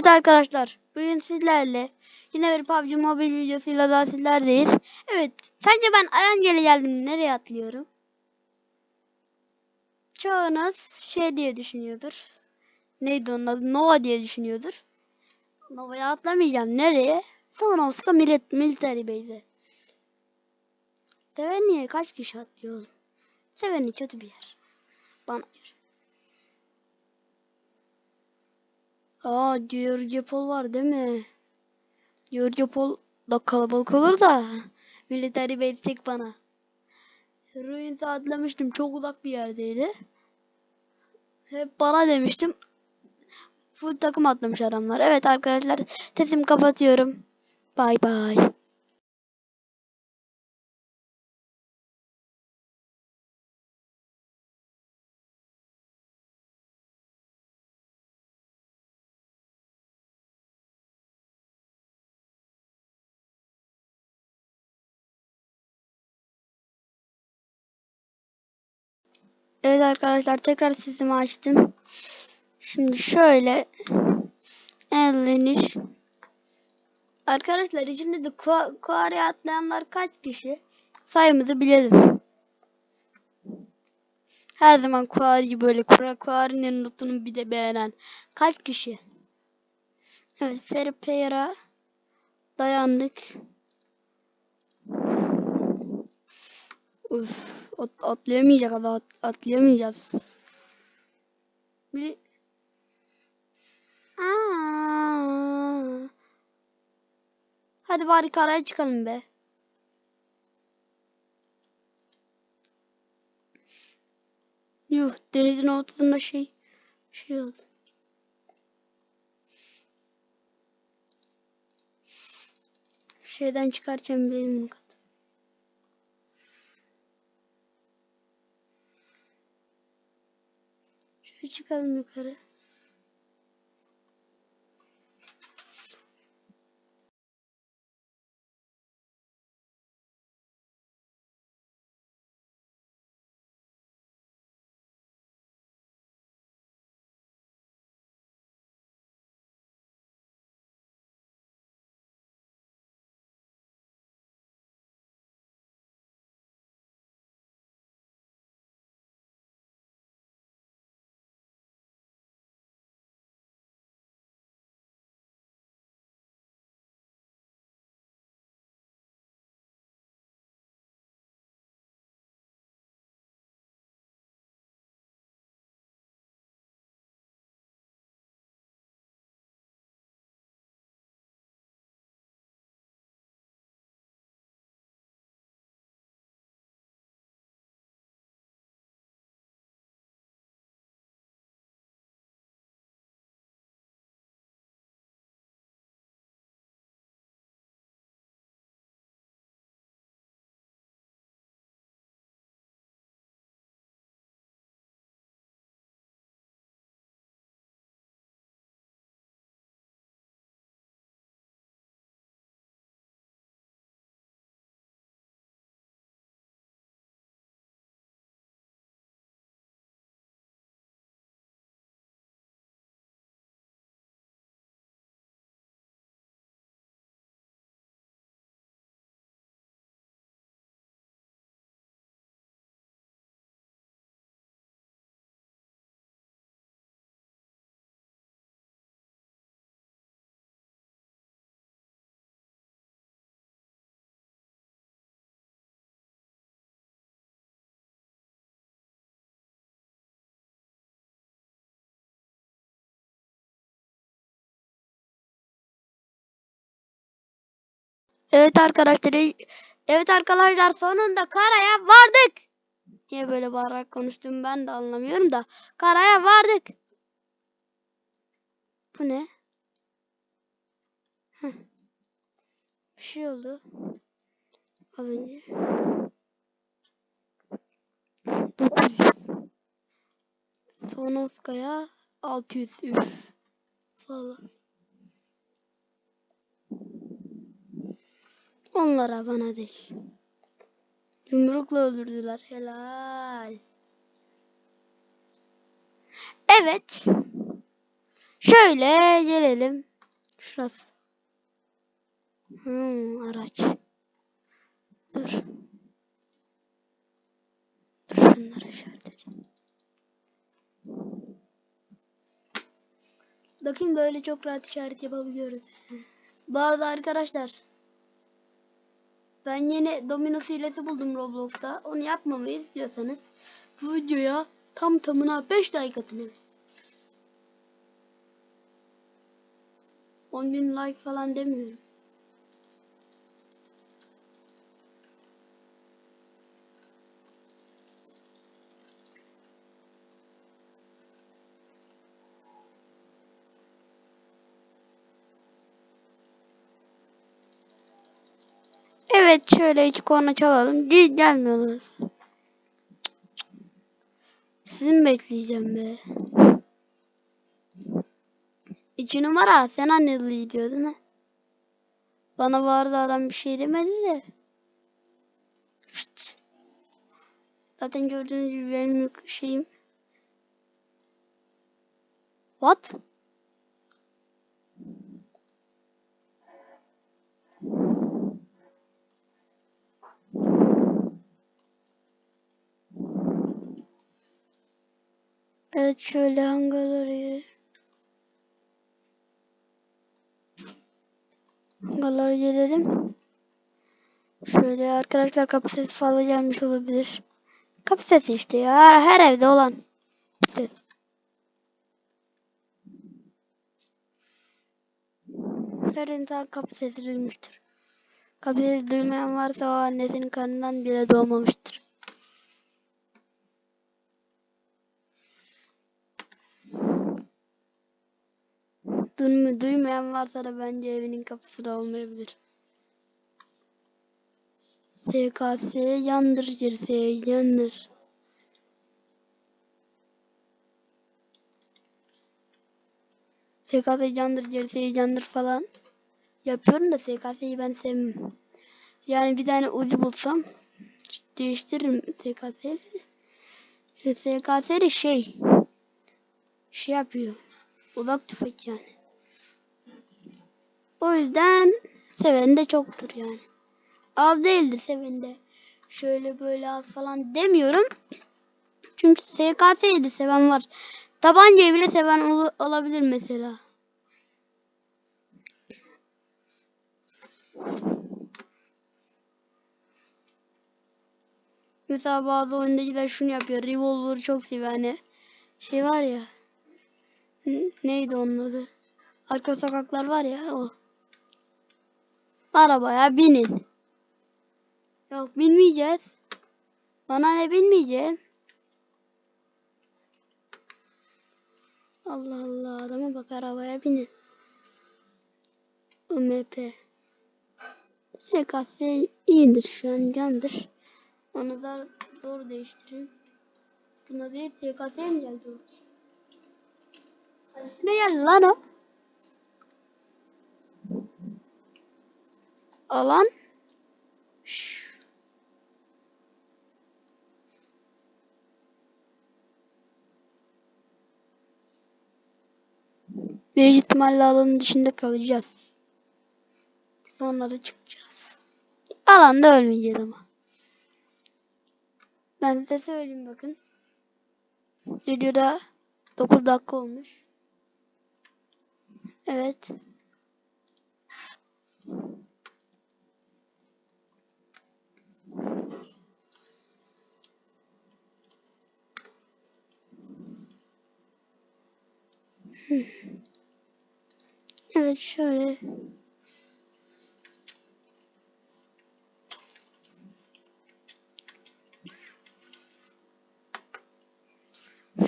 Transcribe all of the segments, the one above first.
Evet arkadaşlar, bugün sizlerle yine bir PUBG Mobile videosuyla daha sizlerdeyiz. Evet, sence ben Arangel'e geldim, nereye atlıyorum? Çoğunuz şey diye düşünüyordur. Neydi onun adı? Nova diye düşünüyordur. Nova'ya atlamayacağım. Nereye? Sonoska Milit Military Base'e. Severniye kaç kişi atlıyor oğlum? Severni kötü bir yer. Bana Aa Georgiopol var değil mi? Georgiopol da kalabalık olur da. Military base bana. Ruins'e atlamıştım. Çok uzak bir yerdeydi. Hep bana demiştim. Full takım atlamış adamlar. Evet arkadaşlar sesimi kapatıyorum. Bay bay. Evet arkadaşlar tekrar sesimi açtım. Şimdi şöyle elleniş. Arkadaşlar içinde de Ku- Kuari'ye atlayanlar kaç kişi? Sayımızı bilelim. Her zaman Kuari'yi böyle Kura Kuari'nin notunu bir de beğenen kaç kişi? Evet Feripeyra dayandık. Uf, at, atlayamayacak adam at, atlayamayacağız. Bir... Aa. Hadi bari karaya çıkalım be. Yuh denizin ortasında şey şey oldu. Şeyden çıkarken benim kat. Şöyle çıkalım yukarı. Evet arkadaşlar. Evet arkadaşlar sonunda karaya vardık. Niye böyle bağırarak konuştuğumu ben de anlamıyorum da. Karaya vardık. Bu ne? Heh. Bir şey oldu. Az önce. 900. Sonoskaya 600 üf. Falan. Onlara bana değil. Yumrukla öldürdüler. Helal. Evet. Şöyle gelelim. Şurası. Hmm, araç. Dur. Dur şunları işaret edeyim. Bakın böyle çok rahat işaret yapabiliyoruz. Bu arada arkadaşlar ben yeni domino hilesi buldum Roblox'ta. Onu yapmamı istiyorsanız bu videoya tam tamına 5 like atın. 10.000 like falan demiyorum. Evet şöyle hiç korna çalalım. Gel gelmiyorsunuz. Sizi mi bekleyeceğim be? İki numara sen anneli diyor değil mi? Bana vardı adam bir şey demedi de. Zaten gördüğünüz gibi benim şeyim. What? Evet şöyle hangarları hangarları gelelim. Şöyle arkadaşlar kapı sesi fazla gelmiş olabilir. Kapı sesi işte ya her evde olan ses. Her insan kapı sesi duymuştur. Kapı sesi duymayan varsa o annesinin karnından bile doğmamıştır. Duyma, duymayan varsa da bence evinin kapısı da olmayabilir. SKS yandır girse yandır. SKS candır girse candır falan. Yapıyorum da SKS'yi ben sevmem. Yani bir tane uzi bulsam değiştiririm SKS'yi. SKS de şey şey yapıyor. Uzak tüfek yani. O yüzden seven de çoktur yani. Az değildir seven de. Şöyle böyle az falan demiyorum. Çünkü SKS'yi de seven var. Tabancayı bile seven ol- olabilir mesela. Mesela bazı oyundakiler şunu yapıyor. Revolver çok seviyor hani. Şey var ya. Neydi onun adı? Arka sokaklar var ya o. Arabaya binin. Yok binmeyeceğiz. Bana ne binmeyeceğim. Allah Allah adama bak arabaya binin. UMP. SKS iyidir şu an candır. Onu da doğru değiştireyim. Buna değil SKS'ye mi geldi? Ne geldi lan o? Alan. Şşş. Büyük ihtimalle alanın dışında kalacağız. Sonra da çıkacağız. Alanda ölmeyeceğiz ama. Ben size söyleyeyim bakın. Videoda 9 dakika olmuş. Evet. Evet şöyle.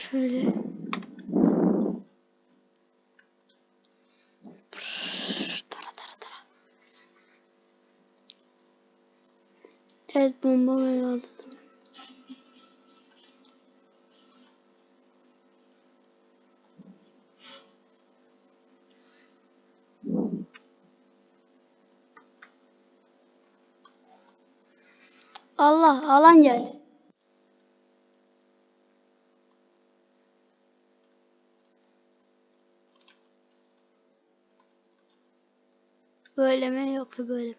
Şöyle. Tara Allah alan geldi. Böyle mi yoksa böyle mi?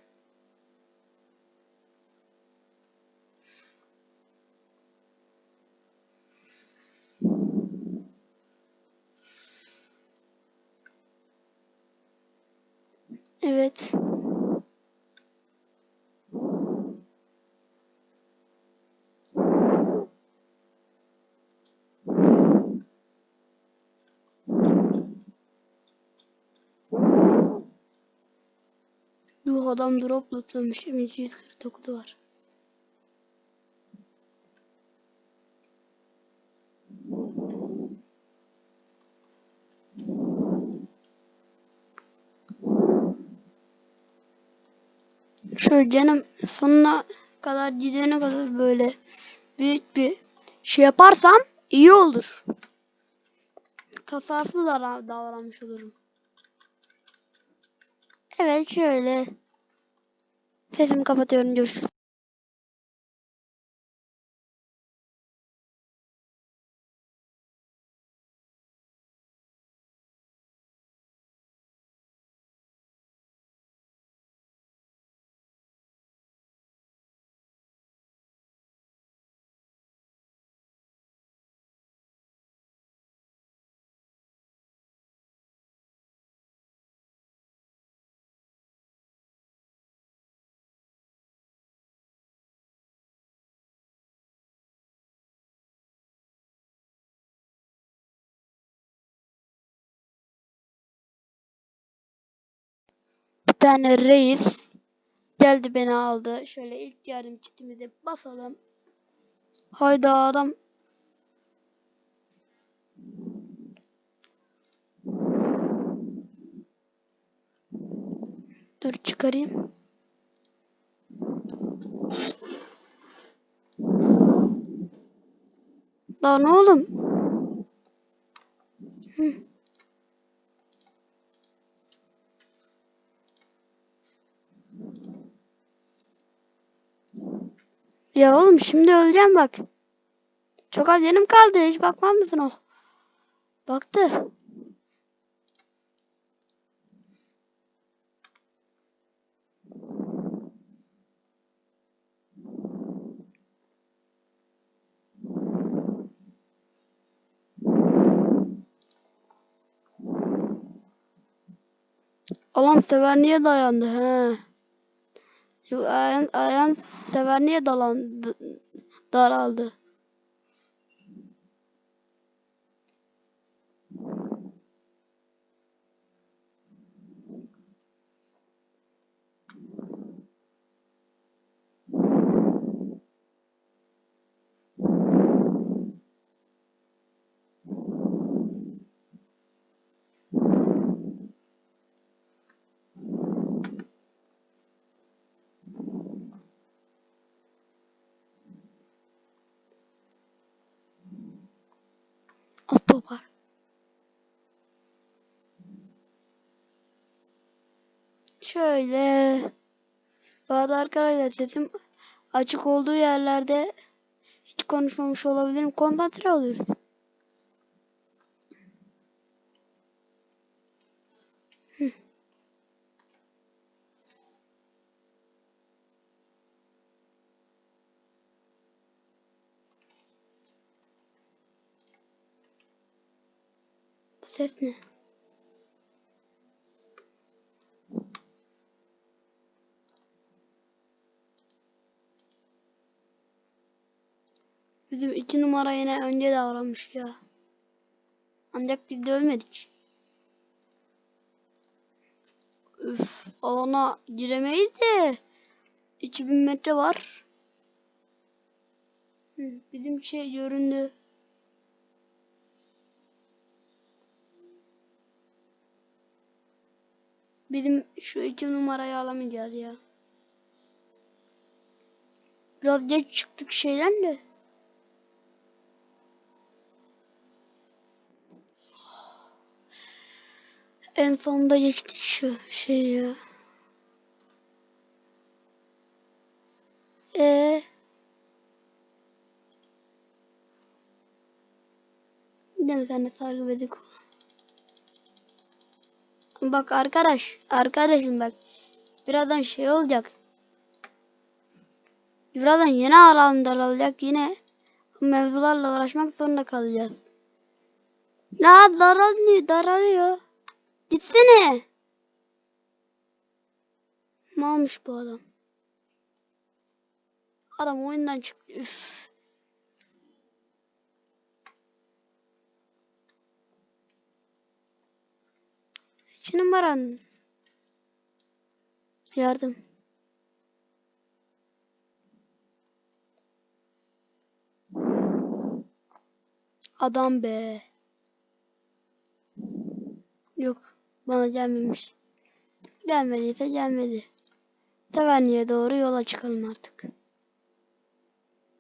Evet. Bu adam droplamış. 249 var. Şöyle canım sonuna kadar gidene kadar böyle büyük bir şey yaparsam iyi olur. Davran- davranmış olurum. Evet şöyle. Sesimi kapatıyorum. Görüşürüz. Tane reis geldi beni aldı. Şöyle ilk yardım kitimizi basalım. Hayda adam. Dur çıkarayım. Lan oğlum. Hı. Ya oğlum şimdi öleceğim bak. Çok az yanım kaldı. Hiç bakmaz mısın o? Baktı. Alan sever niye dayandı he? Yok ayan, ayan sever niye dalandı, daraldı? Şöyle. Bazı arkadaşlar sesim açık olduğu yerlerde hiç konuşmamış olabilirim. Konsantre oluyoruz. Hı. Bu ses ne? Bizim iki numara yine önce davranmış ya. Ancak biz de ölmedik. Üf, alana giremeyiz de. 2000 metre var. Bizim şey göründü. Bizim şu iki numarayı alamayacağız ya. Biraz geç çıktık şeyden de. En sonunda geçtik şu şey ya. Ee. Değil mi sen de takip. Bak arkadaş, arkadaşım bak. Birazdan şey olacak. Birazdan yeni alan daralacak yine. Mevzularla uğraşmak zorunda kalacağız. Ya daralıyor, daralıyor. Gitsene. Malmış bu adam. Adam oyundan çıktı. Üf. Şu numaran. Yardım. Adam be. Yok. Bana gelmemiş. Gelmediyse gelmedi. Taverniye doğru yola çıkalım artık.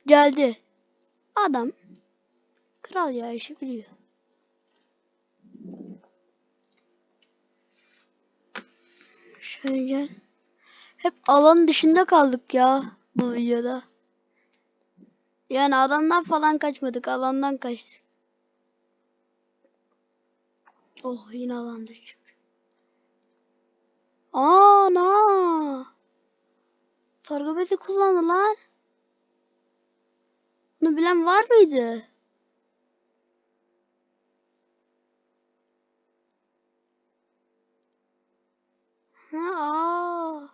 Geldi. Adam. Kral ya işi biliyor. Şöyle. Hep alan dışında kaldık ya bu videoda. Yani adamdan falan kaçmadık. Alandan kaçtık. Oh yine alanda çıktı. Ana! Sargı bezi kullandı lan. Bunu bilen var mıydı? Ha, aa.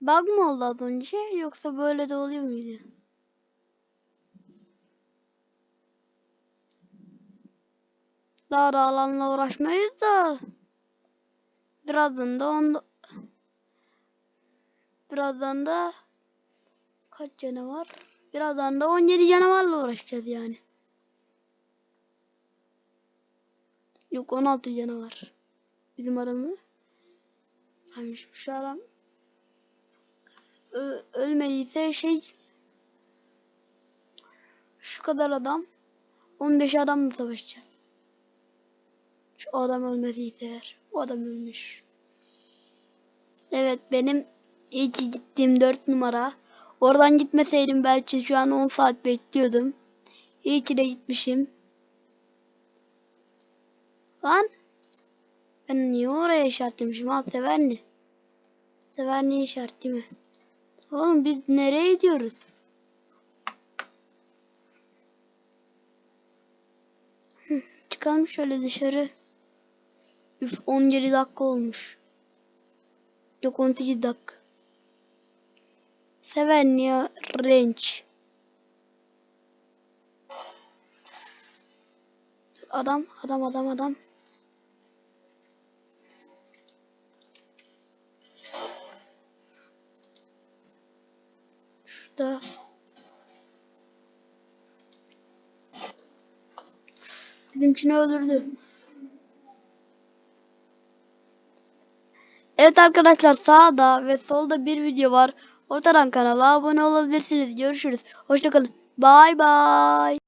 Bug mı oldu az önce yoksa böyle de oluyor muydu? Daha da alanla uğraşmayız da birazdan da onda birazdan da kaç canavar? Birazdan da 17 canavarla uğraşacağız yani. Yok 16 canavar. Bizim adamı saymışım şu adam Ö- ölmediyse şey şu kadar adam 15 adamla savaşacağız. Şu adam ölmediyse eğer. O adam ölmüş. Evet benim ilk gittiğim 4 numara. Oradan gitmeseydim belki şu an 10 saat bekliyordum. İyi ki de gitmişim. Lan. Ben niye oraya işaretlemişim? Ha Severni. Severni işaret değil mi? Oğlum biz nereye gidiyoruz? Çıkalım şöyle dışarı. Üf 17 dakika olmuş. Yok 18 dakika. Severnia Range. Adam, adam, adam, adam. Şurada. Bizimkini öldürdü. Evet arkadaşlar sağda ve solda bir video var. Ortadan kanala abone olabilirsiniz. Görüşürüz. Hoşçakalın. Bay bay.